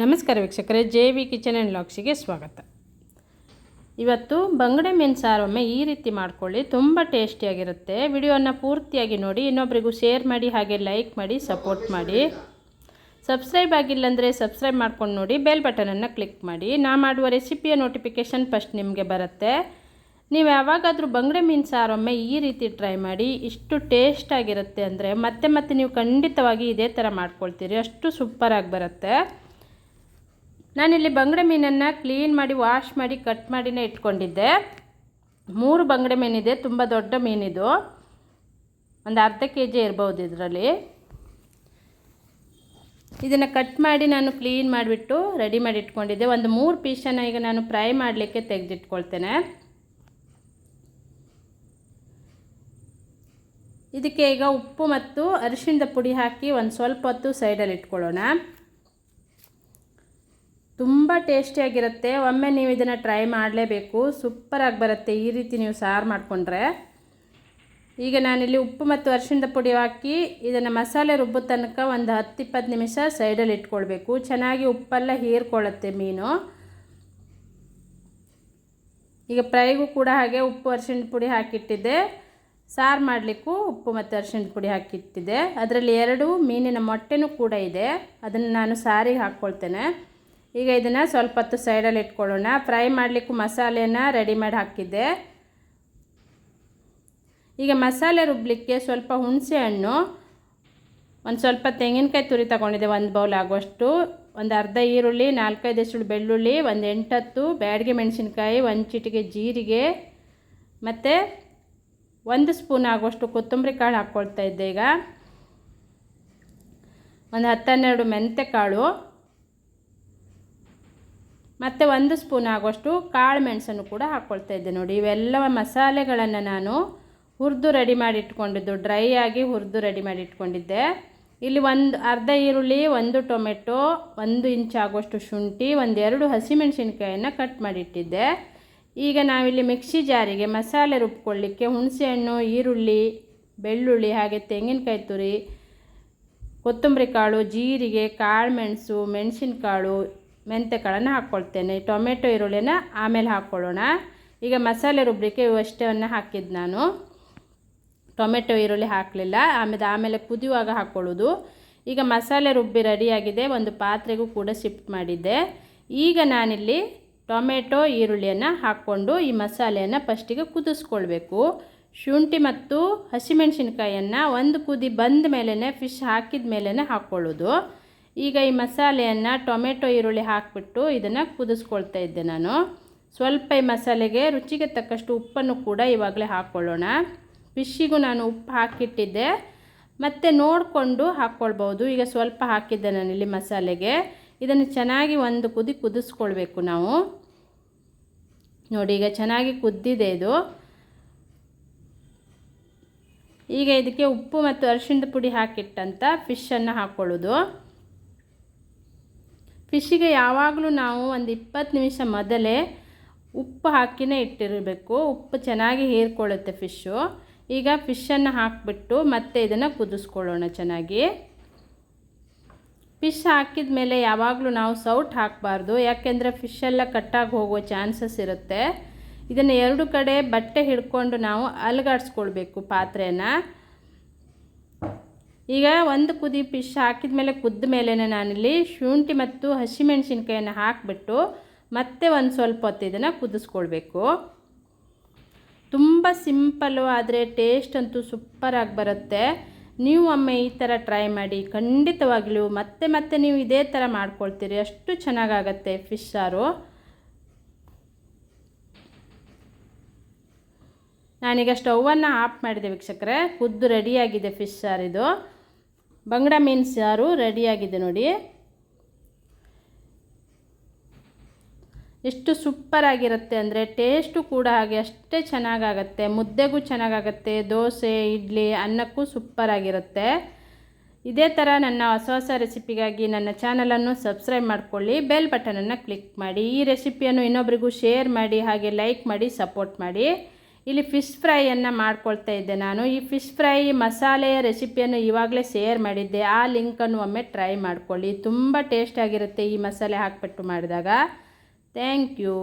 ನಮಸ್ಕಾರ ವೀಕ್ಷಕರೇ, J V kitchen and ಲಾಕ್ಸಿಗೆ ಸ್ವಾಗತ. ಇವತ್ತು ಬಂಗಡೆ ಮೀನು ಸಾರೊಮ್ಮೆ ಈ ರೀತಿ ಮಾಡ್ಕೊಳ್ಳಿ, ತುಂಬ ಟೇಸ್ಟಿಯಾಗಿರುತ್ತೆ. ವಿಡಿಯೋನ ಪೂರ್ತಿಯಾಗಿ ನೋಡಿ ಇನ್ನೊಬ್ಬರಿಗೂ ಶೇರ್ ಮಾಡಿ, ಹಾಗೆ ಲೈಕ್ ಮಾಡಿ, ಸಪೋರ್ಟ್ ಮಾಡಿ. ಸಬ್ಸ್ಕ್ರೈಬ್ ಆಗಿಲ್ಲ ಅಂದರೆ ಸಬ್ಸ್ಕ್ರೈಬ್ ಮಾಡ್ಕೊಂಡು ನೋಡಿ, ಬೆಲ್ ಬಟನನ್ನು ಕ್ಲಿಕ್ ಮಾಡಿ. ನಾ ಮಾಡುವ ರೆಸಿಪಿಯ ನೋಟಿಫಿಕೇಷನ್ ಫಸ್ಟ್ ನಿಮಗೆ ಬರುತ್ತೆ. ನೀವು ಯಾವಾಗಾದರೂ ಬಂಗಡೆ ಮೀನು ಸಾರೊಮ್ಮೆ ಈ ರೀತಿ ಟ್ರೈ ಮಾಡಿ, ಇಷ್ಟು ಟೇಸ್ಟಾಗಿರುತ್ತೆ ಅಂದರೆ ಮತ್ತೆ ಮತ್ತೆ ನೀವು ಖಂಡಿತವಾಗಿ ಇದೇ ಥರ ಮಾಡ್ಕೊಳ್ತೀರಿ, ಅಷ್ಟು ಸೂಪರಾಗಿ ಬರುತ್ತೆ. ನಾನಿಲ್ಲಿ ಬಂಗಡೆ ಮೀನನ್ನು ಕ್ಲೀನ್ ಮಾಡಿ, ವಾಶ್ ಮಾಡಿ, ಕಟ್ ಮಾಡಿನೇ ಇಟ್ಕೊಂಡಿದ್ದೆ. ಮೂರು ಬಂಗಡೆ ಮೀನಿದೆ, ತುಂಬ ದೊಡ್ಡ ಮೀನಿದು. ಒಂದು ಅರ್ಧ ಕೆ ಜಿ ಇರ್ಬೋದು ಇದರಲ್ಲಿ. ಇದನ್ನು ಕಟ್ ಮಾಡಿ ನಾನು ಕ್ಲೀನ್ ಮಾಡಿಬಿಟ್ಟು ರೆಡಿ ಮಾಡಿ ಇಟ್ಕೊಂಡಿದ್ದೆ. ಒಂದು ಮೂರು ಪೀಸನ್ನು ಈಗ ನಾನು ಫ್ರೈ ಮಾಡಲಿಕ್ಕೆ ತೆಗೆದಿಟ್ಕೊಳ್ತೇನೆ. ಇದಕ್ಕೆ ಈಗ ಉಪ್ಪು ಮತ್ತು ಅರಿಶಿಣದ ಪುಡಿ ಹಾಕಿ ಒಂದು ಸ್ವಲ್ಪ ಹೊತ್ತು ಸೈಡಲ್ಲಿ ಇಟ್ಕೊಳ್ಳೋಣ. ತುಂಬ ಟೇಸ್ಟಿಯಾಗಿರುತ್ತೆ ಒಮ್ಮೆ ನೀವು ಇದನ್ನು ಟ್ರೈ ಮಾಡಲೇಬೇಕು. ಸೂಪರಾಗಿ ಬರುತ್ತೆ. ಈ ರೀತಿ ನೀವು ಸಾರು ಮಾಡಿಕೊಂಡ್ರೆ. ಈಗ ನಾನಿಲ್ಲಿ ಉಪ್ಪು ಮತ್ತು ಅರಿಶಿಣದ ಪುಡಿ ಹಾಕಿ ಇದನ್ನು ಮಸಾಲೆ ರುಬ್ಬೋ ತನಕ ಒಂದು ಹತ್ತು ಇಪ್ಪತ್ತು ನಿಮಿಷ ಸೈಡಲ್ಲಿ ಇಟ್ಕೊಳ್ಬೇಕು. ಚೆನ್ನಾಗಿ ಉಪ್ಪೆಲ್ಲ ಹೀರ್ಕೊಳ್ಳುತ್ತೆ ಮೀನು. ಈಗ ಫ್ರೈಗೂ ಕೂಡ ಹಾಗೆ ಉಪ್ಪು, ಅರಿಶಿಣದ ಪುಡಿ ಹಾಕಿಟ್ಟಿದ್ದೆ. ಸಾರು ಮಾಡಲಿಕ್ಕೂ ಉಪ್ಪು ಮತ್ತು ಅರಿಶಿಣದ ಪುಡಿ ಹಾಕಿಟ್ಟಿದ್ದೆ. ಅದರಲ್ಲಿ ಎರಡು ಮೀನಿನ ಮೊಟ್ಟೆನೂ ಕೂಡ ಇದೆ. ಅದನ್ನು ನಾನು ಸಾರಿಗೆ ಹಾಕ್ಕೊಳ್ತೇನೆ. ಈಗ ಇದನ್ನು ಸ್ವಲ್ಪ ಹೊತ್ತು ಸೈಡಲ್ಲಿ ಇಟ್ಕೊಳ್ಳೋಣ. ಫ್ರೈ ಮಾಡಲಿಕ್ಕೂ ಮಸಾಲೆನ ರೆಡಿ ಮಾಡಿ ಹಾಕಿದ್ದೆ. ಈಗ ಮಸಾಲೆ ರುಬ್ಬಲಿಕ್ಕೆ ಸ್ವಲ್ಪ ಹುಣಸೆ ಹಣ್ಣು, ಒಂದು ಸ್ವಲ್ಪ ತೆಂಗಿನಕಾಯಿ ತುರಿ ತಗೊಂಡಿದ್ದೆ ಒಂದು ಬೌಲ್ ಆಗುವಷ್ಟು ಒಂದು ಅರ್ಧ ಈರುಳ್ಳಿ, ನಾಲ್ಕೈದು ಎಸಳು ಬೆಳ್ಳುಳ್ಳಿ, ಒಂದು ಎಂಟತ್ತು ಬ್ಯಾಡಿಗೆ ಮೆಣಸಿನ್ಕಾಯಿ, ಒಂದು ಚಿಟಿಕೆ ಜೀರಿಗೆ. ಮತ್ತು ಒಂದು ಸ್ಪೂನ್ ಆಗುವಷ್ಟು ಕೊತ್ತಂಬರಿ ಕಾಳು ಹಾಕ್ಕೊಳ್ತಾ ಇದ್ದೆ ಈಗ. ಒಂದು ಹತ್ತನ್ನೆರಡು ಮೆಂತೆ ಕಾಳು. ಮತ್ತು ಒಂದು ಸ್ಪೂನ್ ಆಗುವಷ್ಟು ಕಾಳು ಮೆಣಸನ್ನು ಕೂಡ ಹಾಕ್ಕೊಳ್ತಾ ಇದ್ದೆ ನೋಡಿ. ಇವೆಲ್ಲ ಮಸಾಲೆಗಳನ್ನು ನಾನು ಹುರಿದು ರೆಡಿ ಮಾಡಿ ಇಟ್ಕೊಂಡಿದ್ದು. ಡ್ರೈ ಆಗಿ ಹುರಿದು ರೆಡಿ ಮಾಡಿ ಇಟ್ಕೊಂಡಿದ್ದೆ. ಇಲ್ಲಿ ಒಂದು ಅರ್ಧ ಈರುಳ್ಳಿ, ಒಂದು ಟೊಮೆಟೊ, ಒಂದು ಇಂಚ್ ಆಗುವಷ್ಟು ಶುಂಠಿ ಒಂದೆರಡು ಹಸಿಮೆಣಸಿನ್ಕಾಯನ್ನು ಕಟ್ ಮಾಡಿಟ್ಟಿದ್ದೆ ಈಗ ನಾವಿಲ್ಲಿ ಮಿಕ್ಸಿ ಜಾರಿಗೆ ಮಸಾಲೆ ರುಬ್ಕೊಳ್ಳಿಕ್ಕೆ ಹುಣಸೆಹಣ್ಣು, ಈರುಳ್ಳಿ, ಬೆಳ್ಳುಳ್ಳಿ ಹಾಗೆ ತೆಂಗಿನಕಾಯಿ ತುರಿ, ಕೊತ್ತಂಬರಿ ಕಾಳು, ಜೀರಿಗೆ, ಕಾಳು ಮೆಣಸು, ಮೆಣಸಿನಕಾಳು ಮೆಂತೆಕಾಳನ್ನು ಹಾಕ್ಕೊಳ್ತೇನೆ ಟೊಮೆಟೊ, ಈರುಳ್ಳಿನ ಆಮೇಲೆ ಹಾಕ್ಕೊಳ್ಳೋಣ ಈಗ ಮಸಾಲೆ ರುಬ್ಬಲಿಕ್ಕೆ ಇವಷ್ಟನ್ನು ಹಾಕಿದ್ದು ನಾನು. ಟೊಮೆಟೊ, ಈರುಳ್ಳಿ ಹಾಕಲಿಲ್ಲ. ಆಮೇಲೆ ಆಮೇಲೆ ಕುದಿಯುವಾಗ ಹಾಕ್ಕೊಳ್ಳೋದು ಈಗ ಮಸಾಲೆ ರುಬ್ಬಿ ರೆಡಿಯಾಗಿದೆ ಒಂದು ಪಾತ್ರೆಗೂ ಕೂಡ ಶಿಫ್ಟ್ ಮಾಡಿದ್ದೆ. ಈಗ ನಾನಿಲ್ಲಿ ಟೊಮೆಟೊ, ಈರುಳ್ಳಿಯನ್ನು ಹಾಕ್ಕೊಂಡು ಈ ಮಸಾಲೆಯನ್ನು ಫಸ್ಟಿಗೆ ಕುದಿಸ್ಕೊಳ್ಬೇಕು. ಶುಂಠಿ ಮತ್ತು ಹಸಿಮೆಣಸಿನ್ಕಾಯನ್ನು ಒಂದು ಕುದಿ ಬಂದ ಮೇಲೇ ಫಿಶ್ ಹಾಕಿದ ಮೇಲೇ ಹಾಕ್ಕೊಳ್ಳೋದು ಈಗ ಈ ಮಸಾಲೆಯನ್ನು ಟೊಮೆಟೊ, ಈರುಳ್ಳಿ ಹಾಕಿಬಿಟ್ಟು ಇದನ್ನು ಕುದಿಸ್ಕೊಳ್ತಾ ಇದ್ದೆ ನಾನು. ಸ್ವಲ್ಪ ಈ ಮಸಾಲೆಗೆ ರುಚಿಗೆ ತಕ್ಕಷ್ಟು ಉಪ್ಪನ್ನು ಕೂಡ ಇವಾಗಲೇ ಹಾಕ್ಕೊಳ್ಳೋಣ ಫಿಶ್ಶಿಗೂ ನಾನು ಉಪ್ಪು ಹಾಕಿಟ್ಟಿದ್ದೆ. ಮತ್ತು ನೋಡಿಕೊಂಡು ಹಾಕ್ಕೊಳ್ಬೋದು ಈಗ ಸ್ವಲ್ಪ ಹಾಕಿದ್ದೆ ನಾನಿಲ್ಲಿ ಮಸಾಲೆಗೆ. ಇದನ್ನು ಚೆನ್ನಾಗಿ ಒಂದು ಕುದಿ ಕುದಿಸ್ಕೊಳ್ಬೇಕು ನಾವು. ನೋಡಿ, ಈಗ ಚೆನ್ನಾಗಿ ಕುದ್ದಿದೆ ಇದು. ಈಗ ಇದಕ್ಕೆ ಉಪ್ಪು ಮತ್ತು ಅರಿಶಿಣದ ಪುಡಿ ಹಾಕಿಟ್ಟಂಥ ಫಿಶ್ಶನ್ನು ಹಾಕ್ಕೊಳ್ಳೋದು ಫಿಶ್ಶಿಗೆ ಯಾವಾಗಲೂ ನಾವು ಒಂದು ಇಪ್ಪತ್ತು ನಿಮಿಷ ಮೊದಲೇ ಉಪ್ಪು ಹಾಕಿನೇ ಇಟ್ಟಿರಬೇಕು. ಉಪ್ಪು ಚೆನ್ನಾಗಿ ಹೀರ್ಕೊಳ್ಳುತ್ತೆ ಫಿಶ್ಶು ಈಗ ಫಿಶ್ಶನ್ನು ಹಾಕಿಬಿಟ್ಟು ಮತ್ತೆ ಇದನ್ನು ಕುದಿಸ್ಕೊಳ್ಳೋಣ ಚೆನ್ನಾಗಿ. ಫಿಶ್ ಹಾಕಿದ ಮೇಲೆ ಯಾವಾಗಲೂ ನಾವು ಸೌಟ್ ಹಾಕಬಾರ್ದು. ಯಾಕೆಂದರೆ ಫಿಶ್ಶೆಲ್ಲ ಕಟ್ಟಾಗಿ ಹೋಗೋ ಚಾನ್ಸಸ್ ಇರುತ್ತೆ. ಇದನ್ನು ಎರಡು ಕಡೆ ಬಟ್ಟೆ ಹಿಡ್ಕೊಂಡು ನಾವು ಅಲಗಾಡಿಸ್ಕೊಳ್ಬೇಕು ಪಾತ್ರೆನ. ಈಗ ಒಂದು ಕುದಿ ಫಿಶ್ ಹಾಕಿದ ಮೇಲೆ ಕುದ್ದ ಮೇಲೆ ನಾನಿಲ್ಲಿ ಶುಂಠಿ ಮತ್ತು ಹಸಿಮೆಣಸಿನ್ಕಾಯನ್ನು ಹಾಕಿಬಿಟ್ಟು ಮತ್ತೆ ಒಂದು ಸ್ವಲ್ಪ ಹೊತ್ತು ಇದನ್ನು ಕುದಿಸ್ಕೊಳ್ಬೇಕು. ತುಂಬ ಸಿಂಪಲ್ಲು ಆದರೆ ಟೇಸ್ಟ್ ಅಂತೂ ಸೂಪರಾಗಿ ಬರುತ್ತೆ. ನೀವು ಒಮ್ಮೆ ಈ ಥರ ಟ್ರೈ ಮಾಡಿ, ಖಂಡಿತವಾಗಲೂ ಮತ್ತೆ ಮತ್ತೆ ನೀವು ಇದೇ ಥರ ಮಾಡ್ಕೊಳ್ತೀರಿ. ಅಷ್ಟು ಚೆನ್ನಾಗಾಗತ್ತೆ ಫಿಶ್ ಸಾರು. ನಾನೀಗ ಸ್ಟೌವನ್ನು ಆಫ್ ಮಾಡಿದೆ ವೀಕ್ಷಕರೇ. ಕುದ್ದು ರೆಡಿಯಾಗಿದೆ ಫಿಶ್ ಸಾರಿದು. ಬಂಗಡ ಮೀನು ಸಾರು ರೆಡಿಯಾಗಿದೆ ನೋಡಿ. ಎಷ್ಟು ಸೂಪರಾಗಿರುತ್ತೆ ಅಂದರೆ ಟೇಸ್ಟು ಕೂಡ ಹಾಗೆ ಅಷ್ಟೇ ಚೆನ್ನಾಗಾಗತ್ತೆ. ಮುದ್ದೆಗೂ ಚೆನ್ನಾಗಾಗತ್ತೆ. ದೋಸೆ, ಇಡ್ಲಿ ಅನ್ನಕ್ಕೂ ಸೂಪರಾಗಿರುತ್ತೆ ಇದೇ ಥರ ನನ್ನ ಹೊಸ ಹೊಸ ರೆಸಿಪಿಗಾಗಿ ನನ್ನ ಚಾನಲನ್ನು ಸಬ್ಸ್ಕ್ರೈಬ್ ಮಾಡಿಕೊಳ್ಳಿ. ಬೆಲ್ ಬಟನನ್ನು ಕ್ಲಿಕ್ ಮಾಡಿ. ಈ ರೆಸಿಪಿಯನ್ನು ಇನ್ನೊಬ್ರಿಗೂ ಶೇರ್ ಮಾಡಿ, ಹಾಗೆ ಲೈಕ್ ಮಾಡಿ ಸಪೋರ್ಟ್ ಮಾಡಿ. ಇಲ್ಲಿ ಫಿಶ್ ಫ್ರೈಯನ್ನು ಮಾಡ್ಕೊಳ್ತಾ ಇದ್ದೆ ನಾನು. ಈ ಫಿಶ್ ಫ್ರೈ ಮಸಾಲೆಯ ರೆಸಿಪಿಯನ್ನು ಇವಾಗಲೇ ಶೇರ್ ಮಾಡಿದ್ದೆ. ಆ ಲಿಂಕನ್ನು ಒಮ್ಮೆ ಟ್ರೈ ಮಾಡ್ಕೊಳ್ಳಿ. ತುಂಬ ಟೇಸ್ಟಾಗಿರುತ್ತೆ ಈ ಮಸಾಲೆ ಹಾಕಿಬಿಟ್ಟು ಮಾಡಿದಾಗ. Thank you